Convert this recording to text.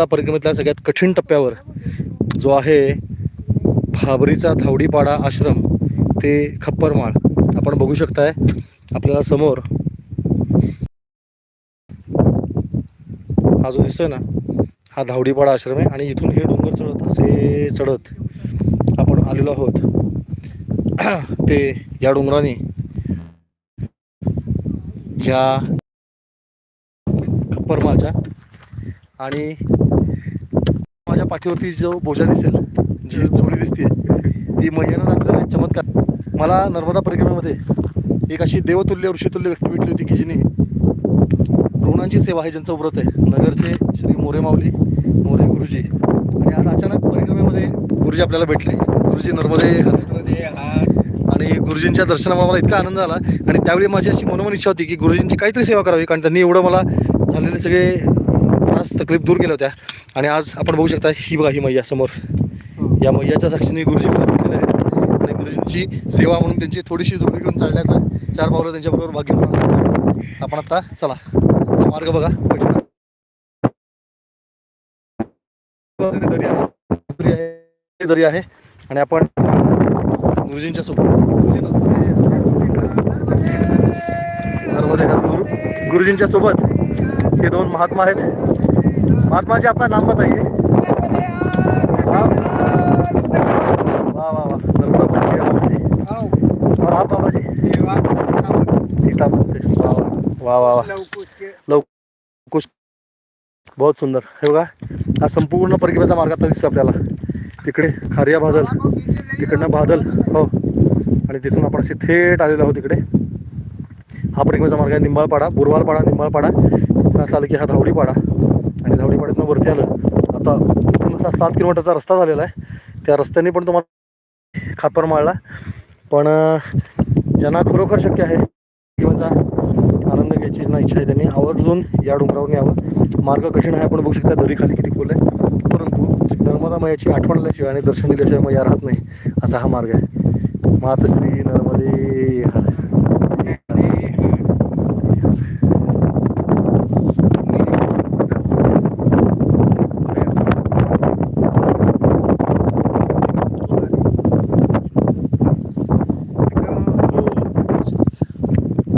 नर्मदा परिक्रमेतल्या सगळ्यात कठीण टप्प्यावर जो आहे भाबरीचा धावडीपाडा आश्रम ते खप्परमाळ. आपण बघू शकताय आपल्याला समोर. हा जो दिसतोय ना हा धावडीपाडा आश्रम आहे आणि इथून हे डोंगर चढत असे चढत आपण आलेलो आहोत. ते या डोंगराने. या खप्परमाळच्या. आणि माझ्या पाठीवरती जो बोजा दिसेल जी जोडी दिसते ती मैयानं दाखवलेला चमत्कार. मला नर्मदा परिक्रमेमध्ये एक अशी देवतुल्य ऋषितुल्य व्यक्ती भेटली होती की जिने रुग्णांची सेवा आहे ज्यांचं व्रत आहे. नगरचे श्री मोरे माऊली मोरे गुरुजी. आणि आज अचानक परिक्रमेमध्ये गुरुजी आपल्याला भेटले. गुरुजी नर्मदे आणि गुरुजींच्या दर्शनामुळे मला इतका आनंद झाला. आणि त्यावेळी माझी अशी मनोमन इच्छा होती की गुरुजींची काहीतरी सेवा करावी कारण त्यांनी एवढं मला झालेले सगळे त्रास तकलीफ दूर केल्या होत्या. आणि आज आपण बघू शकता ही बघा ही मैया समोर. या मैयाच्या साक्षीने गुरुजी आहेत. आणि गुरुजींची सेवा म्हणून त्यांची थोडीशी जोडी घेऊन चालण्याचं चार पावलं त्यांच्याबरोबर भाग्य म्हणून आपण आता चला मार्ग बघा. दरी आहे. दरी आहे. दरी आहे. आणि आपण गुरुजींच्या सोबत गुरु गुरुजींच्या सोबत हे दोन महात्मा आहेत. महात्मा जी आपका नाम बताइए वा वा वा. नर्मदा बाबा जी और आप बाबा जी सीतापुर से वा. वा वा वा. लव कुश बहुत सुंदर. हे बघा हा संपूर्ण परिक्रमेचा मार्ग आता दिसतो आपल्याला. तिकडे खारिया बादल तिकडनं बादल हो. आणि तिथून आपण असे थेट आलेलो आहोत तिकडे हा परिक्रमेचा मार्ग आहे निंबाळपाडा बुरवालपाडा निंबाळपाडा. तिथून असं आलं की हा धावडीपाडा. आणि वरती आलं. आता इथून असा सात किलोमीटरचा रस्ता झालेला आहे. त्या रस्त्याने पण तुम्हाला खापर माळला. पण ज्यांना खरोखर शक्य आहे जीवनचा आनंद घ्यायची ना इच्छा आहे त्यांनी आवर्जून या डोंगरावर यावं. मार्ग कठीण आहे आपण बघू शकता दरी खाली किती खोल आहे. परंतु नर्मदा मयाची आठवण आल्याशिवाय आणि दर्शन दिल्याशिवाय मग या राहत नाही असा हा मार्ग आहे. मातश्री नर्मदे हर